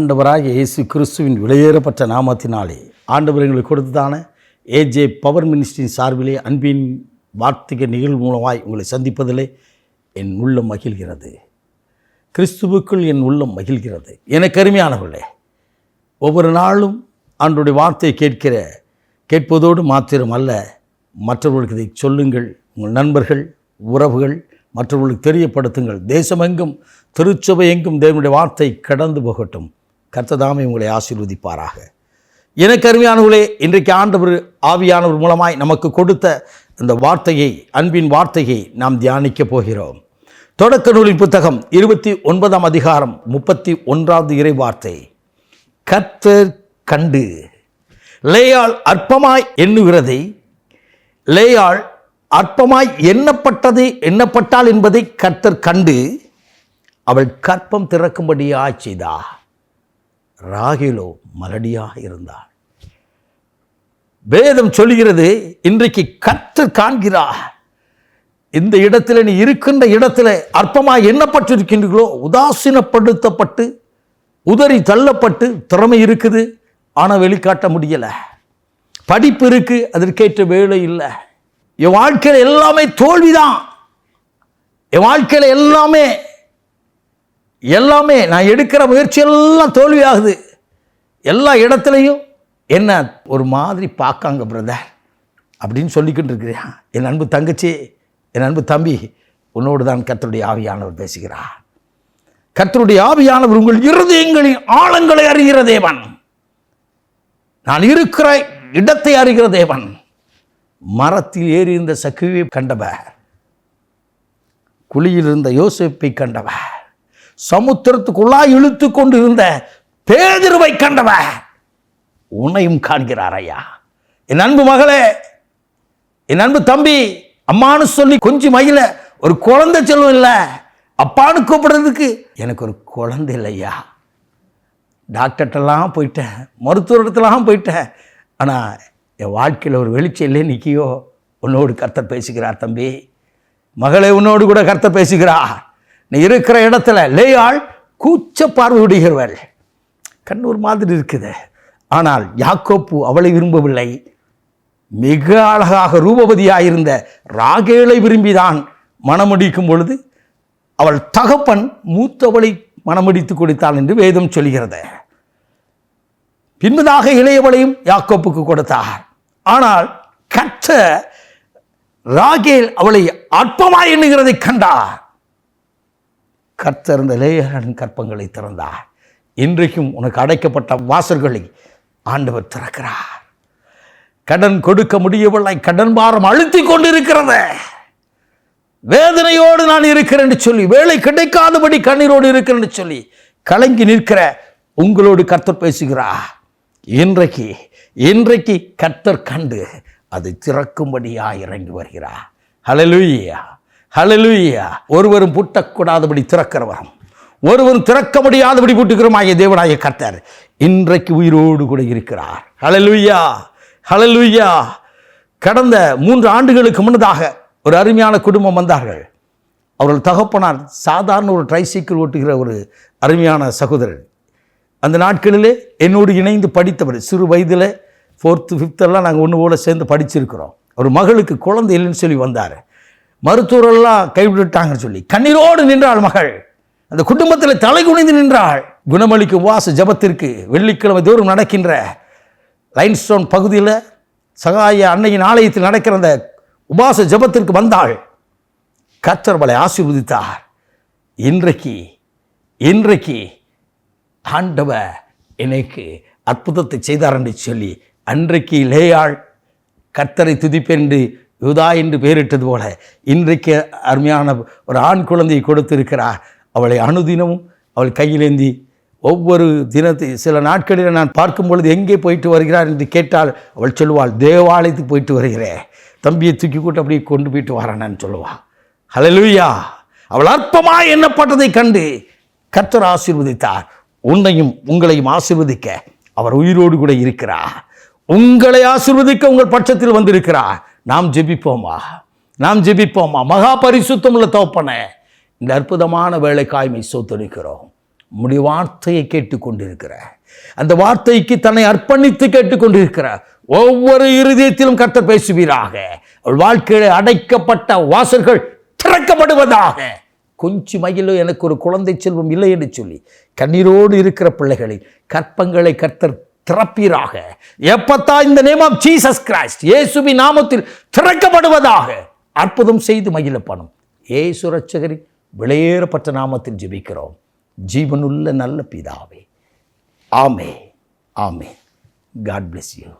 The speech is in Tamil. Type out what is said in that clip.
ஆண்டவராக இயேசு கிறிஸ்துவின் விலையேறப்பட்ட நாமத்தினாலே ஆண்டவர் எங்களுக்கு கொடுத்ததான ஏஜே பவர் மினிஸ்ட்ரியின் சார்பிலே அன்பின் வார்த்திக நிகழ்வு மூலமாய் உங்களை சந்திப்பதிலே என் உள்ளம் மகிழ்கிறது. கிறிஸ்துவுக்குள் என் உள்ளம் மகிழ்கிறது. எனக்கு அருமையானவர்களே ஒவ்வொரு நாளும் ஆண்டுடைய வார்த்தையை கேட்கிற கேட்பதோடு மாத்திரம் அல்ல மற்றவர்களுக்கு இதை சொல்லுங்கள். உங்கள் நண்பர்கள் உறவுகள் மற்றவர்களுக்கு தெரியப்படுத்துங்கள். தேசமெங்கும் திருச்சபை எங்கும் தேவனுடைய வார்த்தை கடந்து போகட்டும். கர்த்ததாமே உங்களை ஆசீர்வதிப்பாராக. எனக்கு அருமையானவர்களே இன்றைக்கு ஆண்டவர் ஆவியானவர் மூலமாய் நமக்கு கொடுத்த இந்த வார்த்தையை அன்பின் வார்த்தையை நாம் தியானிக்கப் போகிறோம். தொடக்க நூலின் புத்தகம் இருபத்தி ஒன்பதாம் அதிகாரம் முப்பத்தி ஒன்றாவது இறை வார்த்தை கர்த்தர் கண்டு லேயாள் அற்பமாய் எண்ணுகிறதை லேயாள் அற்பமாய் எண்ணப்பட்டது எண்ணப்பட்டாள் என்பதை கர்த்தர் கண்டு அவள் கற்பம் திறக்கும்படியாய் செய்தார் ராகிலோ மலடியாக இருந்தாள். வேதம் சொல்கிறது இன்றைக்கு கற்று காண்கிறார். இந்த இடத்துல நீ இருக்கின்ற இடத்துல அற்பமாக எண்ணப்பட்டிருக்கின்றீர்களோ உதாசீனப்படுத்தப்பட்டு உதறி தள்ளப்பட்டு திறமை இருக்குது ஆனால் வெளிக்காட்ட முடியலை. படிப்பு இருக்கு அதற்கேற்ற வேலை இல்லை. என் வாழ்க்கையில் எல்லாமே தோல்விதான். என் வாழ்க்கையில் எல்லாமே எல்லாமே நான் எடுக்கிற முயற்சி எல்லாம் தோல்வியாகுது. எல்லா இடத்துலையும் என்ன ஒரு மாதிரி பார்க்காங்க பிரதர் அப்படின்னு சொல்லிக்கிட்டு இருக்கிறியா என் அன்பு தங்கச்சி என் அன்பு தம்பி உன்னோடு தான் கத்தருடைய ஆவியானவர் பேசுகிறார். கர்த்தருடைய ஆவியானவர் உங்கள் இருதயங்களின் ஆழங்களை அறிகிற தேவன். நான் இருக்கிற இடத்தை அறிகிற தேவன். மரத்தில் ஏறி இருந்த சக்குவை கண்டவர். குழியில் இருந்த யோசிப்பை கண்டவர். சமுத்திரத்துக்குள்ளாய் இழுத்து கொண்டு இருந்த பேதிருவை கண்டவ உன்னையும் காண்கிறார் ஐயா. என் அன்பு மகளே என் அன்பு தம்பி அம்மானு சொல்லி கொஞ்சம் மயில ஒரு குழந்தை செல்வம் இல்லை அப்பான்னு கூப்பிடுறதுக்கு எனக்கு ஒரு குழந்தை இல்லையா டாக்டர்கிட்டலாம் போயிட்டேன் மருத்துவரிடத்துலாம் போயிட்டேன். ஆனால் என் வாழ்க்கையில் ஒரு வெளிச்சம் இல்லை நிற்கியோ உன்னோடு கர்த்தர் பேசுகிறார் தம்பி. மகளே உன்னோடு கூட கர்த்தர் பேசுகிறார். நீ இருக்கிற இடத்துல லேயாள் கூச்ச பார்வையிடுகிறவள் கண்ணூர் மாதிரி இருக்குது. ஆனால் யாக்கோப்பு அவளை விரும்பவில்லை. மிக அழகாக ரூபவதியாயிருந்த ராகேலை விரும்பிதான் மணமுடிக்கும் பொழுது அவள் தகப்பன் மூத்தவளை மணமுடித்து கொடுத்தாள் என்று வேதம் சொல்கிறது. பின்பதாக இளையவளையும் யாக்கோப்புக்கு கொடுத்தார். ஆனால் கற்ற ராகேல் அவளை அற்பமாய் எண்ணுகிறதை கண்டார். கர்த்தர் இந்த கற்பங்களை திறந்தார். இன்றைக்கும் உனக்கு அடைக்கப்பட்ட வாசல்களை ஆண்டவர் திறக்கிறார். கடன் கொடுக்க முடியவில்லை கடன் பாரம் அழுத்தி கொண்டிருக்கிறத. வேதனையோடு நான் இருக்கிறேன்னு சொல்லி வேலை கிடைக்காதபடி கண்ணீரோடு இருக்கிறேன்னு சொல்லி கலங்கி நிற்கிற உங்களோடு கர்த்தர் பேசுகிறார். இன்றைக்கு இன்றைக்கு கர்த்தர் கண்டு அதை திறக்கும்படியா இறங்கி வருகிறார். ஹலலுயா ஹலலுயா ஒருவரும் பூட்டக்கூடாதபடி திறக்கிறவரும். ஒருவரும் திறக்க முடியாதபடி பூட்டுக்கிறோமாகிய தேவனாய கர்த்தர் இன்றைக்கு உயிரோடு கூட இருக்கிறார். ஹலலுயா ஹலலுயா கடந்த மூன்று ஆண்டுகளுக்கு முன்னதாக ஒரு அருமையான குடும்பம் வந்தார்கள். அவர்கள் தகப்பனார் சாதாரண ஒரு ட்ரைசைக்கிள் ஓட்டுகிற ஒரு அருமையான சகோதரர். அந்த நாட்களிலே என்னோடு இணைந்து படித்தவர் சிறு வயதில் ஃபோர்த்து ஃபிஃப்த்தெல்லாம் நாங்கள் ஒன்று போல சேர்ந்து படிச்சிருக்கிறோம். ஒரு மகளுக்கு குழந்தை இல்லைன்னு சொல்லி வந்தார். மருத்துவரெல்லாம் கைவிட்டுட்டாங்கன்னு சொல்லி கண்ணீரோடு நின்றாள் மகள். அந்த குடும்பத்தில் தலை குனிந்து நின்றாள். குணமளிக்கும் வாசு ஜபத்திற்கு வெள்ளிக்கிழமை தோறும் நடக்கின்ற லைன்ஸ்டோன் பகுதியில் சகாய அன்னையின் ஆலயத்தில் நடக்கிற அந்த உபாச ஜபத்திற்கு வந்தாள். கர்த்தர் ஆசீர்வதித்தார். இன்றைக்கு இன்றைக்கு ஆண்டவ எனக்கு அற்புதத்தை செய்தார் என்று சொல்லி அன்றைக்கு லேயாள் கர்த்தரை துதிப்பேன் என்று யுதா என்று பெயரிட்டது போல இன்றைக்கு அருமையான ஒரு ஆண் குழந்தையை கொடுத்திருக்கிறார். அவளை அணுதினமும் அவள் கையிலேந்தி ஒவ்வொரு தினத்தை சில நாட்களில் நான் பார்க்கும் பொழுது எங்கே போயிட்டு வருகிறார் என்று கேட்டால் அவள் சொல்லுவாள் தேவாலயத்துக்கு போயிட்டு வருகிறேன் தம்பியை தூக்கி கூட்டு அப்படியே கொண்டு போயிட்டு வரேன்னு சொல்லுவாள் ஹலலுயா அவள் அற்பமாக எண்ணப்பட்டதை கண்டு கர்த்தர் ஆசீர்வதித்தார். உன்னையும் உங்களையும் ஆசீர்வதிக்க அவர் உயிரோடு கூட இருக்கிறார். உங்களை ஆசீர்வதிக்க உங்கள் பட்சத்தில் வந்திருக்கிறார். நாம் ஜெபிப்போமா? நாம் ஜெபிப்போமா? மகா பரிசுத்தம் உள்ள தோப்பன இந்த அற்புதமான வேலைக்காய்மை சோத்தரிக்கிறோம். உம்முடைய வார்த்தையை கேட்டுக்கொண்டிருக்கிற அந்த வார்த்தைக்கு தன்னை அர்ப்பணித்து கேட்டுக்கொண்டிருக்கிற ஒவ்வொரு இருதயத்திலும் கர்த்தர் பேசுவீராக. அவள் வாழ்க்கையில் அடைக்கப்பட்ட வாசல்கள் திறக்கப்படுவதாக. கொஞ்சம் மகிழ எனக்கு ஒரு குழந்தை செல்வம் இல்லை என்று சொல்லி கண்ணீரோடு இருக்கிற பிள்ளைகளை கற்பங்களை கர்த்தர் திறப்பீராக. எப்பத்தா இந்த நேம் ஆஃப் ஜீசஸ் கிரைஸ்ட் இயேசுபி நாமத்தில் திறக்கப்படுவதாக. அற்புதம் செய்து மகிழ ஏசு ரட்சகரி விளையேறப்பட்ட நாமத்தில் ஜெபிக்கிறோம். ஜீவனுள்ள நல்ல பிதாவே. ஆமே ஆமே காட் பிளஸ் யூ